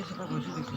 সেটা বসে দিচ্ছি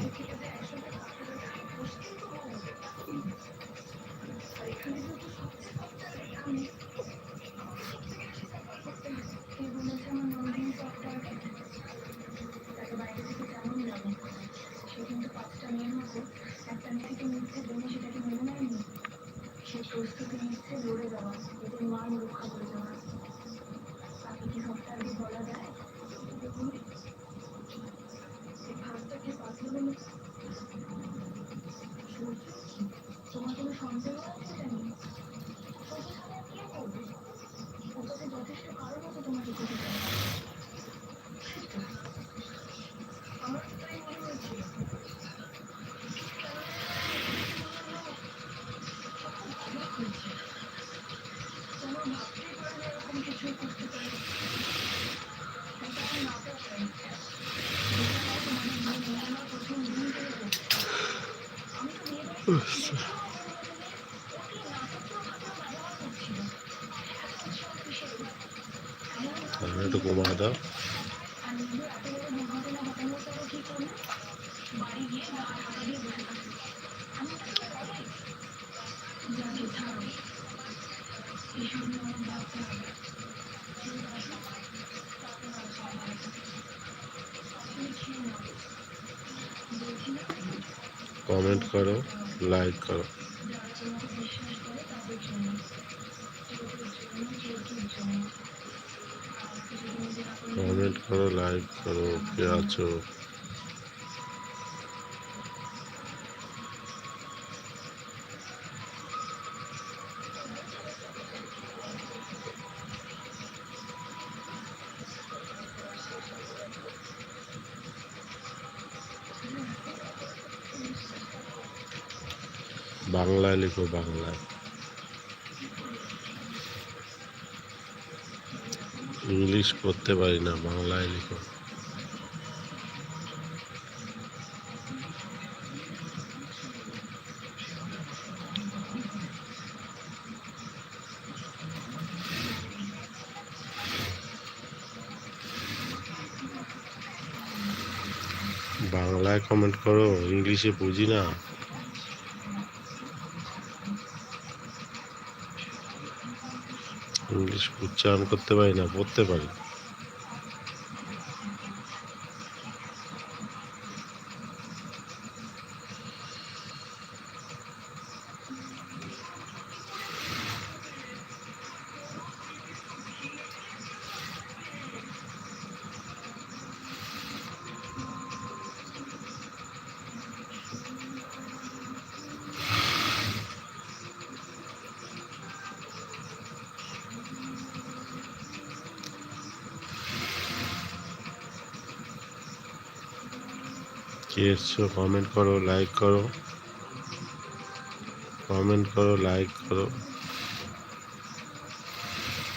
Thank you. তাহলে একটু কমা দাও কমেন্ট করো লাইক করো কমেন্ট করো লাইক করো কে আছো বাংলায় লিখো বাংলায় ইংলিশ পড়তে পারি না বাংলায় লিখো। বাংলায় কমেন্ট করো ইংলিশে বুঝি না। ইংলিশ উচ্চারণ করতে পারি না পড়তে পারি কে এসছো কমেন্ট করো লাইক করো কমেন্ট করো লাইক করো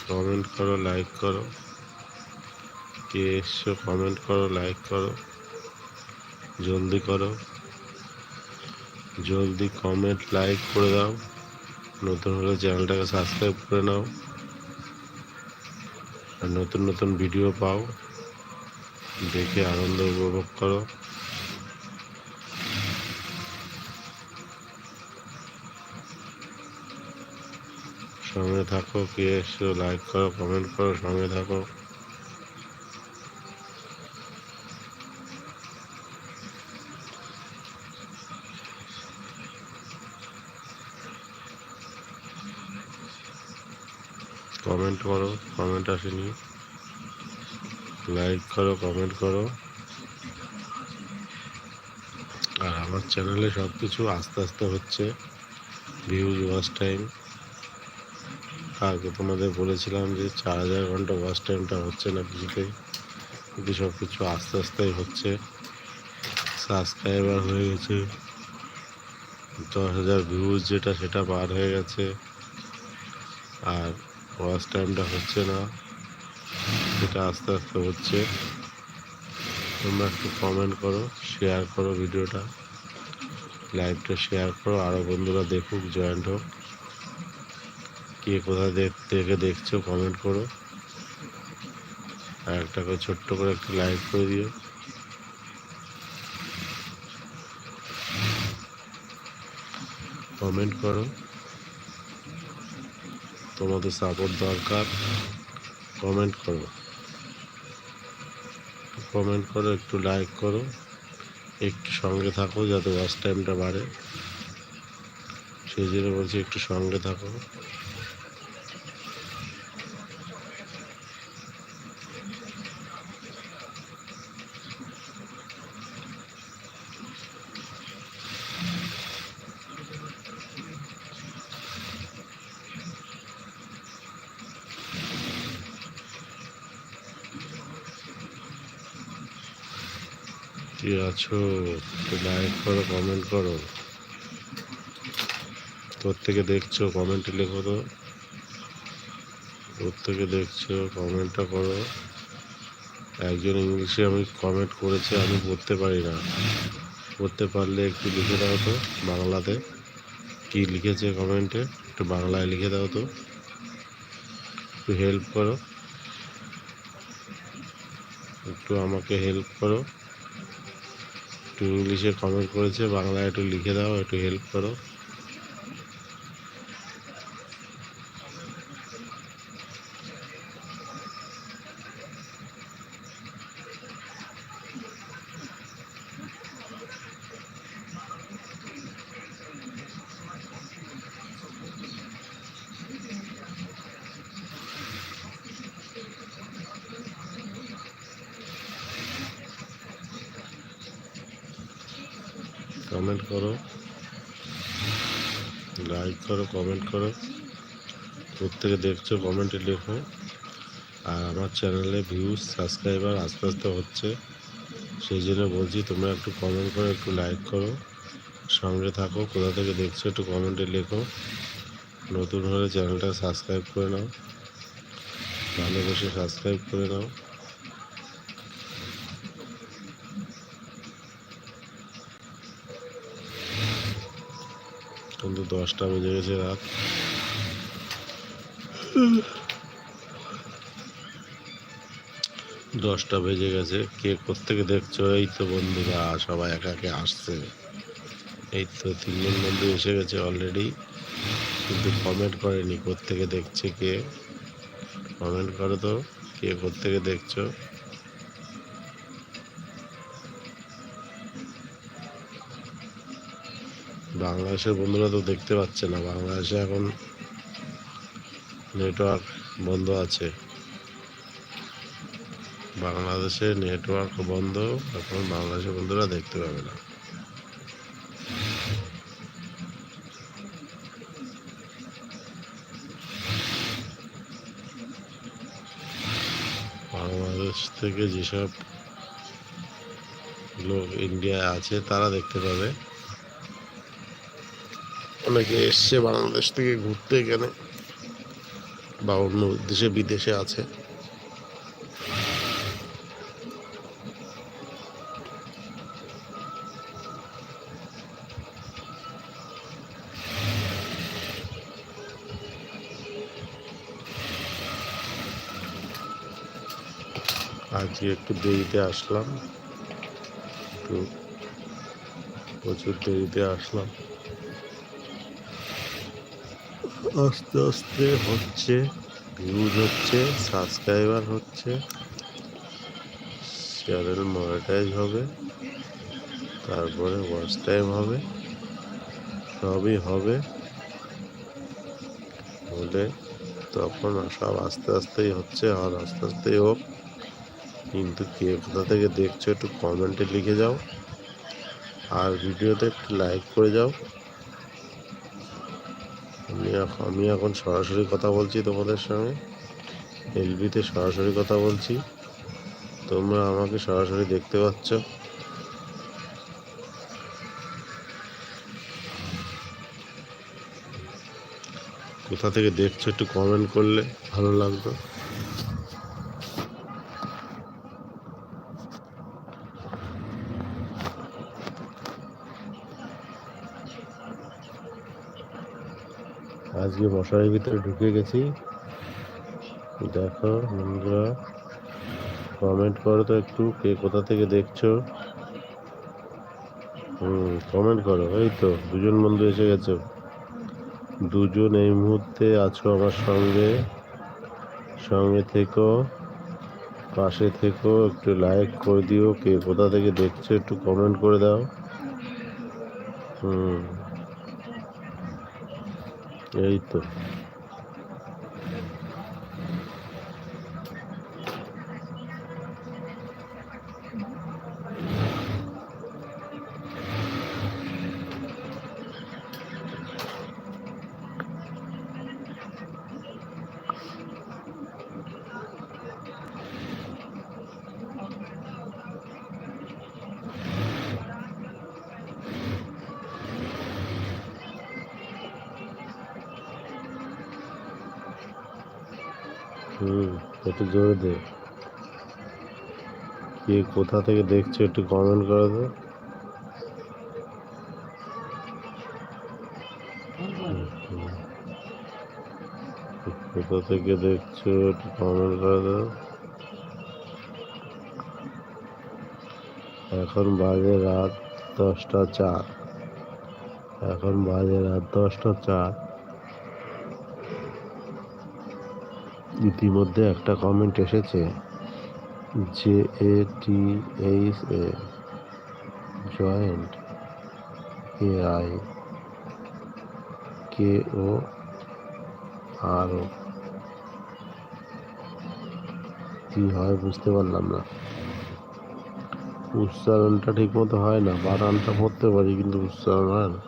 কমেন্ট করো লাইক করো কে এসছো কমেন্ট করো লাইক করো জলদি করো জলদি কমেন্ট লাইক করে দাও নতুন হলে চ্যানেলটাকে সাবস্ক্রাইব করে নাও আর নতুন নতুন ভিডিও পাও দেখে আনন্দ উপভোগ করো সঙ্গে থাকো কে এসছো লাইক করো কমেন্ট করো, সঙ্গে থাকো। কমেন্ট করো কমেন্ট আসেনি। লাইক করো কমেন্ট করো। আর আমার চ্যানেলে সব কিছু আস্তে আস্তে হচ্ছে ভিউজ ওয়াচ টাইম আগে তোমাদের বলেছিলাম যে চার হাজার ঘণ্টা ওয়াচ টাইমটা হচ্ছে না কিছুতেই কিন্তু সব কিছু আস্তে আস্তেই হচ্ছে। সাবস্ক্রাইবার হয়ে গেছে। দশ হাজার ভিউজ যেটা সেটা পার হয়ে গেছে। আর ওয়াচ টাইমটা হচ্ছে না। সেটা আস্তে আস্তে হচ্ছে। তোমরা একটু কমেন্ট করো শেয়ার করো ভিডিওটা লাইভটা শেয়ার করো। আরও বন্ধুরা দেখুক জয়েন্ট হোক। কে কোথা দেখ- থেকে দেখছ কমেন্ট করো। আর একটা করে ছোট্ট করে একটু লাইক করে দিও। কমেন্ট করো। তোমাদের সাপোর্ট দরকার। কমেন্ট করো। কমেন্ট করো, একটু লাইক করো। একটু সঙ্গে থাকো যাতে ওয়াচ টাইমটা বাড়ে। সেই জন্য বলছি একটু সঙ্গে থাকো। কি আছো? একটু লাইক করো কমেন্ট করো। তোর থেকে দেখছ কমেন্টে লেখো তো। তোর থেকে দেখছ কমেন্টটা করো। একজন ইংলিশে আমি কমেন্ট করেছে, আমি পড়তে পারি না। পড়তে পারলে একটু লিখে দাও তো, বাংলাতে। কি লিখেছে কমেন্টে একটু বাংলায় লিখে দাও তো। একটু হেল্প করো। একটু আমাকে হেল্প করো। একটু ইংলিশে কমেন্ট করেছে বাংলায় একটু লিখে দাও একটু হেল্প করো। কমেন্ট করো। প্রত্যেকে দেখছ কমেন্টে লেখো। আর আমার চ্যানেলে ভিউজ সাবস্ক্রাইবার আস্তে আস্তে হচ্ছে। সেই জন্য বলছি, তোমরা একটু কমেন্ট করো, একটু লাইক করো। সঙ্গে থাকো, কোথা থেকে দেখছ একটু কমেন্টে লেখো। নতুন হলে চ্যানেলটা সাবস্ক্রাইব করে নাও। ভালোবেসে সাবস্ক্রাইব করে নাও। কিন্তু দশটা বেজে গেছে রাত। দশটা বেজে গেছে। কে কোত্থেকে দেখছ? এই তো বন্ধুরা, সবাই একা একে আসছে। এই তো তিনজন বন্ধু এসে গেছে অলরেডি কিন্তু কমেন্ট করেনি কোত্থেকে দেখছে কে। কমেন্ট করো তো, কে কোত্থেকে দেখছ? বাংলাদেশের বন্ধুরা তো দেখতে পাচ্ছে না। বাংলাদেশে এখন নেটওয়ার্ক বন্ধ আছে। বাংলাদেশে নেটওয়ার্ক বন্ধ, এখন বাংলাদেশের বন্ধুরা দেখতে পাবে না। বাংলাদেশ থেকে যেসব লোক ইন্ডিয়ায় আছে, তারা দেখতে পাবে। অনেকে এসছে বাংলাদেশ থেকে ঘুরতে এখানে বা অন্য দেশে, বিদেশে আছে। আজকে একটু দেরিতে আসলাম। একটু প্রচুর দেরিতে আসলাম। আস্তে আস্তে হচ্ছে ভিউজ হচ্ছে সাবস্ক্রাইবার হচ্ছে চ্যানেল মনিটাইজ হবে, তারপরে ওয়াচ টাইম হবে, সবই হবে। হলে তখন সব আস্তে আস্তেই হচ্ছে, আর আস্তে আস্তেই হোক, কিন্তু কে কোথা থেকে দেখছ একটু কমেন্টে লিখে যাও, আর ভিডিওতে একটু লাইক করে যাও। আমি এখন সরাসরি কথা বলছি তোমাদের সঙ্গে। এলবিতে সরাসরি কথা বলছি। তোমরা আমাকে সরাসরি দেখতে পাচ্ছ। কোথা থেকে দেখছ একটু কমেন্ট করলে ভালো লাগতো আজকে মশারির ভিতরে ঢুকে গেছি। দেখো বন্ধুরা কমেন্ট করো তো একটু, কে কোথা থেকে দেখছ? হুম কমেন্ট করো, এই তো, দুজন বন্ধু এসে গেছো। দুজন এই মুহূর্তে আছো আমার সঙ্গে। সঙ্গে থেকো, পাশে থেকো, একটু লাইক করে দিও, কে কোথা থেকে দেখছ একটু কমেন্ট করে দাও। হুম। এই হুম, একটু জোরে দে। কে কোথা থেকে দেখছ একটু কমেন্ট করে দে। কোথা থেকে দেখছ একটু কমেন্ট করে দাও এখন বাজে রাত দশটা চার। এখন বাজে রাত দশটা চার। ইতিমধ্যে একটা কমেন্ট এসেছে যে A T H A joint A I K O R ও কি হয় বুঝতে পারলাম না। উচ্চারণটা ঠিক মতো হয় না, বানানটা পড়তে পারি কিন্তু উচ্চারণ হয় না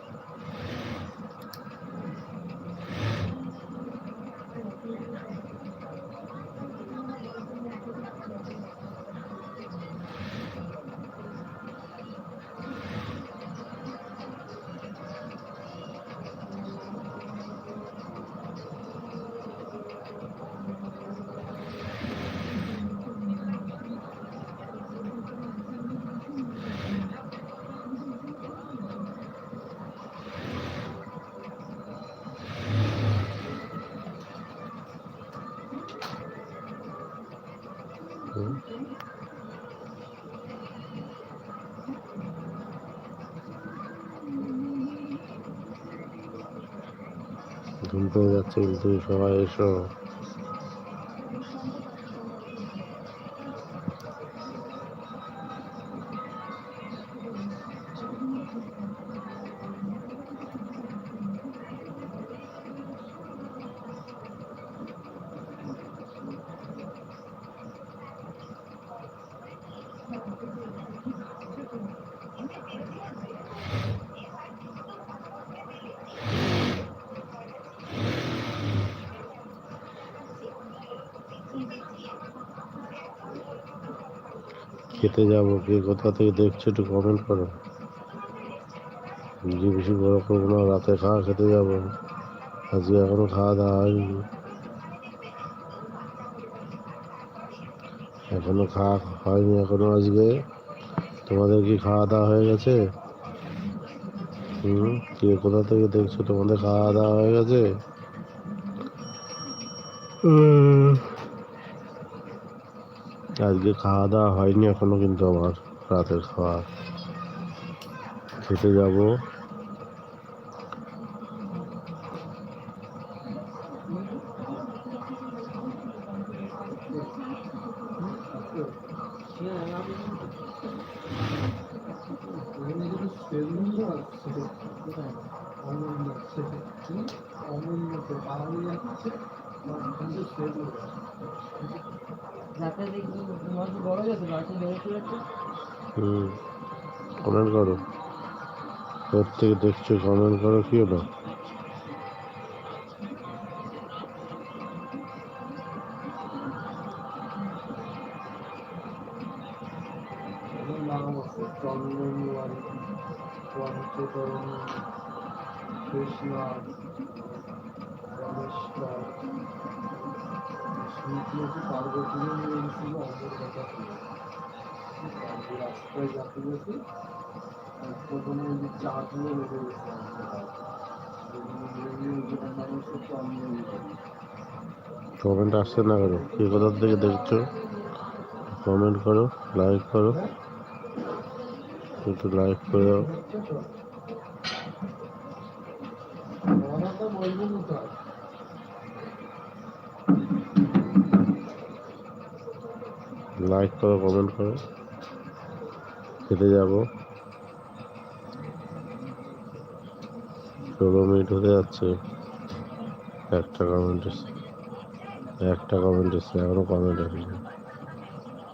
হুম। ঘুম যাচ্ছে কিন্তু সবাই এসো। খেতে যাব কে কোথা থেকে দেখছ একটু কমেন্ট করো। বেশি বেশি বড় করব না রাতে খাওয়া খেতে যাব। আজকে এখনও খাওয়া দাওয়া হয়নি। এখনও খাওয়া হয়নি এখনও আজকে। তোমাদের কি খাওয়া দাওয়া হয়ে গেছে? হুম কে কোথা থেকে দেখছ তোমাদের খাওয়া দাওয়া হয়ে গেছে? উম, আজকে খাওয়া দাওয়া হয়নি এখনও কিন্তু আমার রাতের খাওয়া। খেতে যাব যাতে দেখি তোমার তো বড় যাচ্ছে বাড়িতে বেড়ে চলেছে হুম কমেন্ট করো। থেকে দেখছ কমেন্ট করো কি হলো? আমার কমেন্ট আসছে না কেন কে কোথা থেকে দেখছ? কমেন্ট করো লাইক করো। একটু লাইক করে দাও। লাইক করো কমেন্ট করো। খেতে যাব। ষোলো মিনিট হতে যাচ্ছে। একটা কমেন্ট এসছে। একটা কমেন্ট এসছে, এখনও কমেন্ট আসেনি।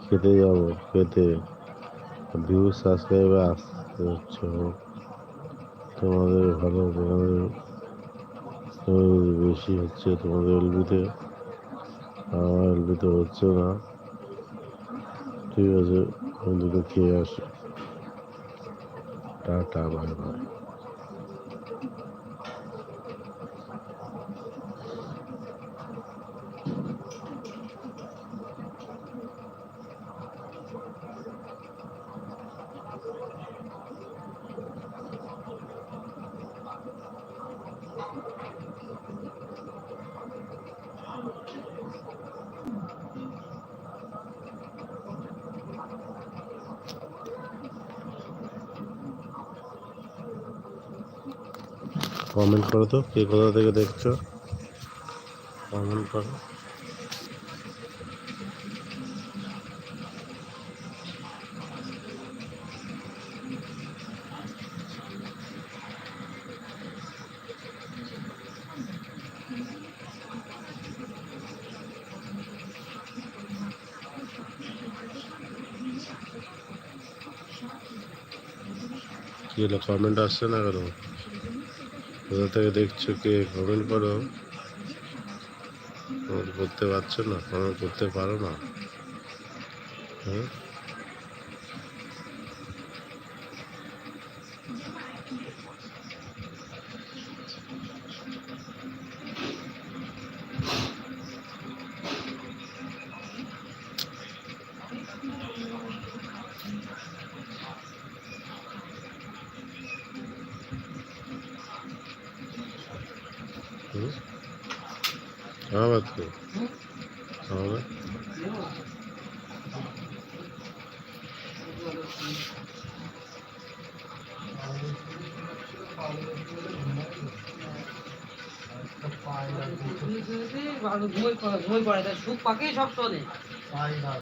খেতে যাব, খেতে। ভিউ সাবস্ক্রাইবে আসতে হচ্ছে। তোমাদের ভালো তোমাদের বেশি হচ্ছে তোমাদের এলবিতে আমার এলবিতে হচ্ছে না। ঠিক আছে খেয়ে আসি। টাটা বাই বাই কমেন্ট করো তো, কে কোথা থেকে দেখছ? কমেন্ট করো। কি হলো কমেন্ট আসছে না কেন? কোথা থেকে দেখছ কে? কমেন্ট করো। কমেন্ট করতে পারছ না? কমেন্ট করতে পারো না? হ্যাঁ? তো আবার ঘুমোই পড়ে ঘুমোই পড়ে সুখ পাকেই সব শোনে